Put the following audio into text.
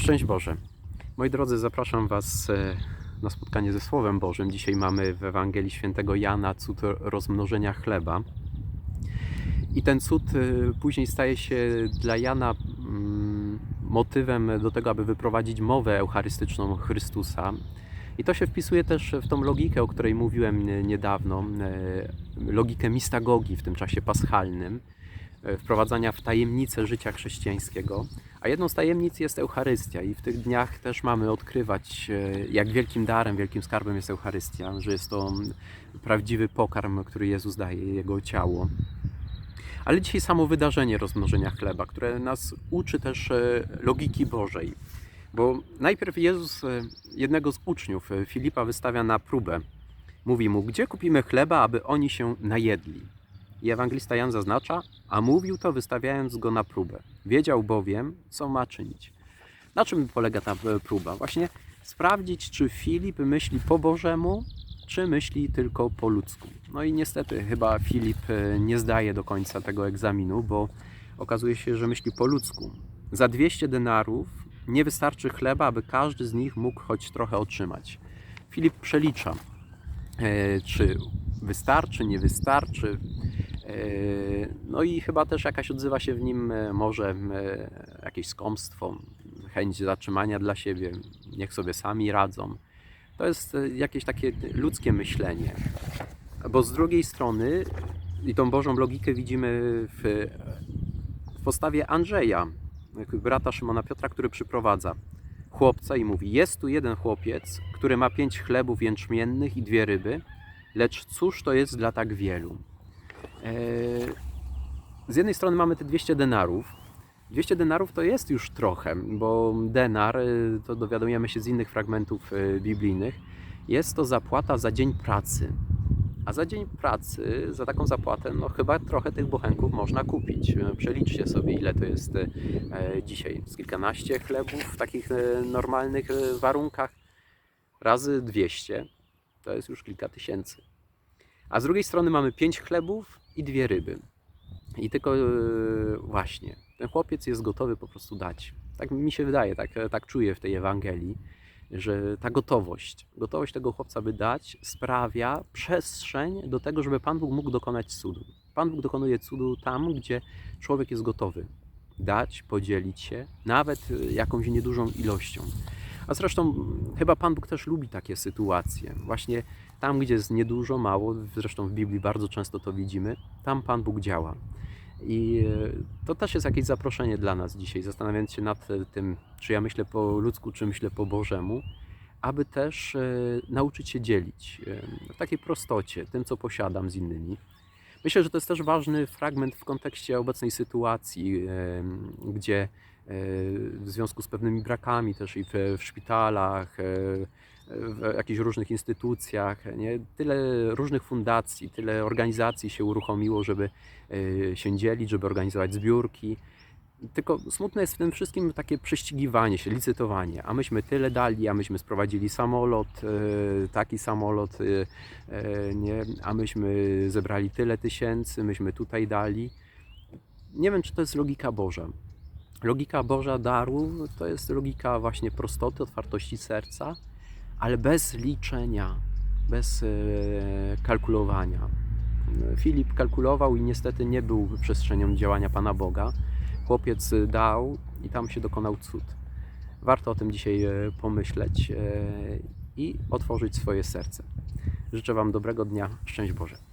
Szczęść Boże. Moi drodzy, zapraszam Was e, na spotkanie ze Słowem Bożym. Dzisiaj mamy w Ewangelii Świętego Jana cud rozmnożenia chleba. I ten cud e, później staje się dla Jana mm, motywem do tego, aby wyprowadzić mowę eucharystyczną Chrystusa. I to się wpisuje też w tą logikę, o której mówiłem nie- niedawno, e, logikę mistagogii w tym czasie paschalnym, e, wprowadzania w tajemnicę życia chrześcijańskiego. A jedną z tajemnic jest Eucharystia i w tych dniach też mamy odkrywać, e, jak wielkim darem, wielkim skarbem jest Eucharystia, że jest to prawdziwy pokarm, który Jezus daje, Jego ciało. Ale dzisiaj samo wydarzenie rozmnożenia chleba, które nas uczy też e, logiki Bożej. Bo najpierw Jezus e, jednego z uczniów, e, Filipa, wystawia na próbę. Mówi mu, gdzie kupimy chleba, aby oni się najedli? I ewangelista Jan zaznacza, a mówił to wystawiając go na próbę. Wiedział bowiem, co ma czynić. Na czym polega ta e, próba? Właśnie sprawdzić, czy Filip myśli po Bożemu, czy myśli tylko po ludzku. No i niestety chyba Filip e, nie zdaje do końca tego egzaminu, bo okazuje się, że myśli po ludzku. Za 200 denarów nie wystarczy chleba, aby każdy z nich mógł choć trochę otrzymać. Filip przelicza, e, czy wystarczy, nie wystarczy. E, No i chyba też jakaś odzywa się w nim e, może jakieś skąpstwo, chęć zatrzymania dla siebie, niech sobie sami radzą. To jest e, jakieś takie ludzkie myślenie. Bo z drugiej strony, i tą Bożą logikę widzimy w, w postawie Andrzeja, brata Szymona Piotra, który przyprowadza chłopca i mówi: Jest tu jeden chłopiec, który ma pięć chlebów jęczmiennych i dwie ryby, lecz cóż to jest dla tak wielu? Eee, Z jednej strony mamy te 200 denarów. 200 denarów to jest już trochę, bo denar, y, to dowiadujemy się z innych fragmentów y, biblijnych, jest to zapłata za dzień pracy. A za dzień pracy, za taką zapłatę, no chyba trochę tych bochenków można kupić. E, Przeliczcie sobie, ile to jest e, dzisiaj. Z kilkanaście chlebów w takich e, normalnych e, warunkach. Razy 200 to jest już kilka tysięcy. A z drugiej strony mamy pięć chlebów i dwie ryby. I tylko e, właśnie ten chłopiec jest gotowy po prostu dać. Tak mi się wydaje, tak, tak czuję w tej Ewangelii, że ta gotowość, gotowość tego chłopca, by dać, sprawia przestrzeń do tego, żeby Pan Bóg mógł dokonać cudu. Pan Bóg dokonuje cudu tam, gdzie człowiek jest gotowy dać, podzielić się, nawet e, jakąś niedużą ilością. A zresztą mm, chyba Pan Bóg też lubi takie sytuacje. Właśnie tam, gdzie jest niedużo, mało, zresztą w Biblii bardzo często to widzimy, tam Pan Bóg działa. I e, to też jest jakieś zaproszenie dla nas dzisiaj, zastanawiając się nad e, tym, czy ja myślę po ludzku, czy myślę po Bożemu, aby też e, nauczyć się dzielić w takiej prostocie tym, co posiadam z innymi. Myślę, że to jest też ważny fragment w kontekście obecnej sytuacji, gdzie w związku z pewnymi brakami też i w, w szpitalach, e, w jakichś różnych instytucjach, nie? tyle różnych fundacji, tyle organizacji się uruchomiło, żeby e, się dzielić, żeby organizować zbiórki. Tylko smutne jest w tym wszystkim takie prześcigiwanie się, licytowanie. A myśmy tyle dali, a myśmy sprowadzili samolot, e, taki samolot, nie? a myśmy zebrali tyle tysięcy, myśmy tutaj dali. Nie wiem, czy to jest logika Boża. Logika Boża daru to jest logika właśnie prostoty, otwartości serca, ale bez liczenia, bez e, kalkulowania. Filip kalkulował i niestety nie był przestrzenią działania Pana Boga. Chłopiec dał i tam się dokonał cud. Warto o tym dzisiaj e, pomyśleć e, i otworzyć swoje serce. Życzę Wam dobrego dnia. Szczęść Boże.